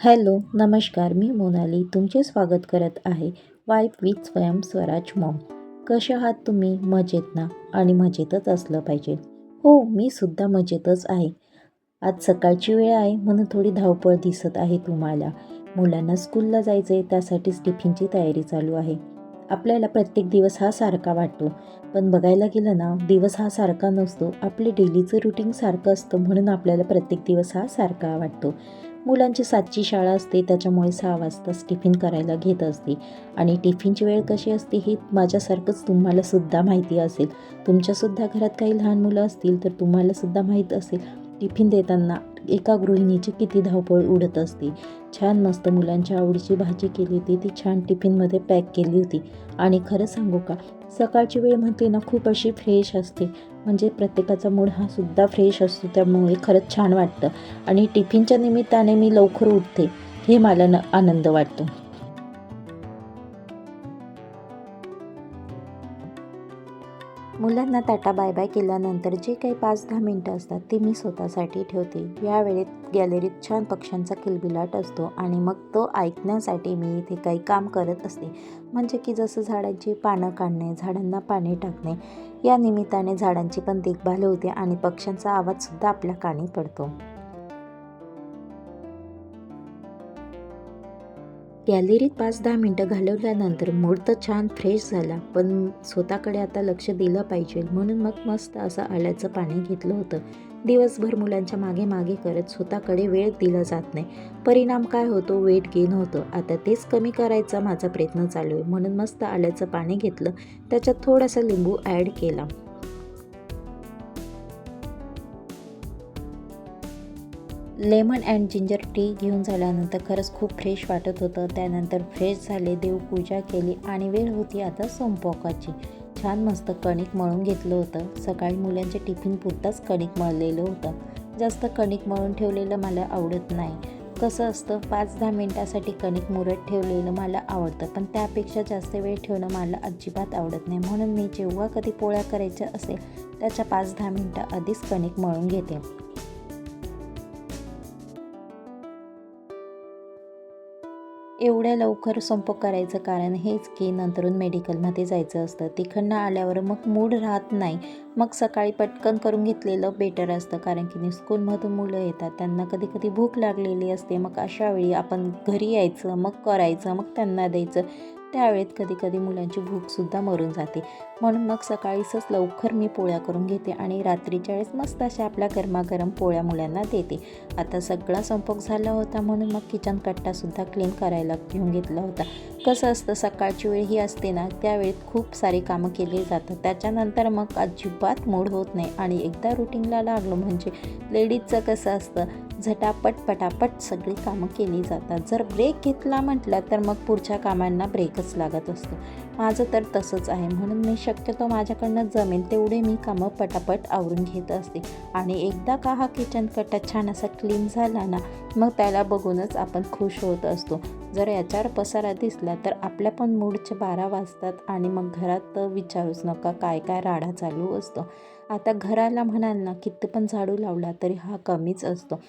Hello नमस्कार मी मोनाली. तुमचे स्वागत करत आहे वाईफ विथ स्वयं स्वराज मॉम. कसे आहात तुम्ही? मजेत ना? आणि मजेतच असलं पाहिजे. हो मी सुद्धा मजेतच आहे. आज सकाळची वेळ आहे म्हणून थोडी धावपळ दिसत आहे तुम्हाला. मुलांना स्कूलला जायचं आहे त्यासाठीच टिफिनची तयारी चालू आहे. आपल्याला प्रत्येक दिवस हा सारखा वाटतो. पण बघायला गेलं ना दिवस हा सारखा नसतो. आपले डेलीचं रुटीन सारखं असतं म्हणून आपल्याला प्रत्येक दिवस हा सारखा वाटतो. मुलांची सातची शाळा असते त्याच्यामुळे सहा वाजताच टिफिन करायला घेत असते. आणि टिफिनची वेळ कशी असते हे माझ्यासारखंच तुम्हाला सुद्धा माहिती असेल. तुमच्यासुद्धा घरात काही लहान मुलं असतील तर तुम्हाला सुद्धा माहीत असेल. टिफिन देताना एका गृहिणीची किती धावपळ उडत असते. छान मस्त मुलांच्या आवडीची भाजी केली होती. ती छान टिफिनमध्ये पॅक केली होती. आणि खरं सांगू का? सकाळची वेळ म्हणते ना खूप अशी फ्रेश असते. म्हणजे प्रत्येकाचा मूड हा सुद्धा फ्रेश असतो. त्यामुळे खरंच छान वाटतं. आणि टिफिनच्या निमित्ताने मी लवकर उठते. हे मला न आनंद वाटतो. मुलांना ताटा बाय बाय केल्यानंतर जे काही पाच दहा मिनटं असतात ते मी स्वतःसाठी ठेवते. या वेळेत गॅलरीत छान पक्ष्यांचा किलबिलाट असतो आणि मग तो ऐकण्यासाठी मी इथे काही काम करत असते. म्हणजे की जसं झाडांची पानं काढणे झाडांना पाणी टाकणे या निमित्ताने झाडांची पण देखभाल होते आणि पक्ष्यांचा आवाजसुद्धा आपल्या कानी पडतो. गॅलरीत पाच दहा मिनटं घालवल्यानंतर मूड तर छान फ्रेश झाला पण स्वतःकडे आता लक्ष दिलं पाहिजे. म्हणून मग मस्त असं आल्याचं पाणी घेतलं होतं. दिवसभर मुलांच्या मागे मागे करत स्वतःकडे वेळ दिला जात नाही. परिणाम काय होतो? वेट गेन होतं. आता तेच कमी करायचा माझा प्रयत्न चालू आहे. म्हणून मस्त आल्याचं पाणी घेतलं. त्याच्यात थोडासा लिंबू ॲड केला. लेमन अँड जिंजर टी घेऊन झाल्यानंतर खरंच खूप फ्रेश वाटत होतं. त्यानंतर फ्रेश झाले देवपूजा केली आणि वेळ होती आता स्वयंपाकाची छान मस्त कणिक मळून घेतलं होतं. सकाळी मुलांच्या टिफिन पुरताच कणिक मळलेलं होतं. जास्त कणिक मळून ठेवलेलं मला आवडत नाही. कसं असतं पाच दहा मिनटासाठी कणिक मुरत ठेवलेलं मला आवडतं पण त्यापेक्षा जास्त वेळ ठेवणं मला अजिबात आवडत नाही. म्हणून मी जेव्हा कधी पोळ्या करायच्या असेल त्याच्या पाच दहा मिनटं आधीच कणिक मळून घेते. एवढ्या लवकर स्वयंपाक करायचं कारण हेच की नंतरून मेडिकलमध्ये जायचं असतं. तिकडनं आल्यावर मग मूड राहत नाही. मग सकाळी पटकन करून घेतलेलं बेटर असतं कारण की स्कूलमधून मुलं येतात. त्यांना कधी कधी भूक लागलेली असते. मग अशा वेळी आपण घरी यायचं मग करायचं मग त्यांना द्यायचं. त्यावेळेत कधी कधी मुलांची भूकसुद्धा मरून जाते. म्हणून मग सकाळीच लवकर मी पोळ्या करून घेते आणि रात्रीच्या वेळेस मस्त अशा आपल्या गरमागरम पोळ्या मुलांना देते. आता सगळा संपोक झाला होता म्हणून मग किचन कट्टासुद्धा क्लीन करायला घेऊन घेतला होता. कसं असतं सकाळची वेळ ही असते ना त्यावेळेत खूप सारी कामं केली जातात. त्याच्यानंतर मग अजिबात मूड होत नाही आणि एकदा रुटीनला लागलो म्हणजे लेडीजचं कसं असतं झटापट पटापट सगळी कामं केली जातात. जर ब्रेक घेतला म्हटलं तर मग पुढच्या कामांना ब्रेकच लागत असतो. माझं तर तसंच आहे म्हणून मी शक्यतो माझ्याकडनं जमेल तेवढे मी कामं पटापट आवरून घेत असते. आणि एकदा का हा किचन कट्टा छान असा क्लीन झाला ना मग त्याला बघूनच आपण खुश होत असतो. जर याच्यावर पसारा दिसला तर आपल्या पण मूडचे बारा वाजतात आणि मग घरात विचारूच नका काय काय राडा चालू असतो. आता घराला म्हणाल ना किती पण झाडू लावला तरी हा कमीच असतो.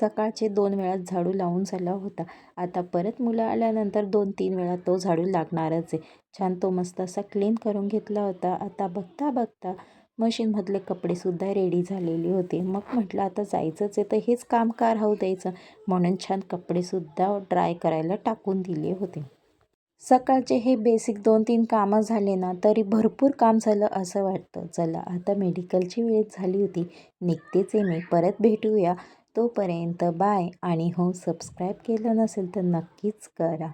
सकाळचे दोन वेळा झाडू लावून झाला होता. आता परत मुलं आल्यानंतर दोन तीन वेळा तो झाडू लागणारच आहे. छान तो मस्त असा क्लीन करून घेतला होता. आता बघता बघता मशीनमधले कपडेसुद्धा रेडी झालेले होते. मग म्हटलं आता जायचंच आहे तर हेच काम का राहू द्यायचं. म्हणून छान कपडेसुद्धा ड्राय करायला टाकून दिले होते. सकाळचे हे बेसिक दोन तीन कामं झाले ना तरी भरपूर काम झालं असं वाटतं. चला आता मेडिकलची वेळ झाली होती. निघतेच आहे मी. परत भेटूया. तोपर्यंत बाय आणि हो सबस्क्राईब केलं नसेल तर नक्कीच करा.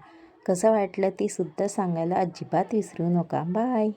कसं वाटलं ते सुद्धा सांगायला अजिबात विसरू नका. बाय.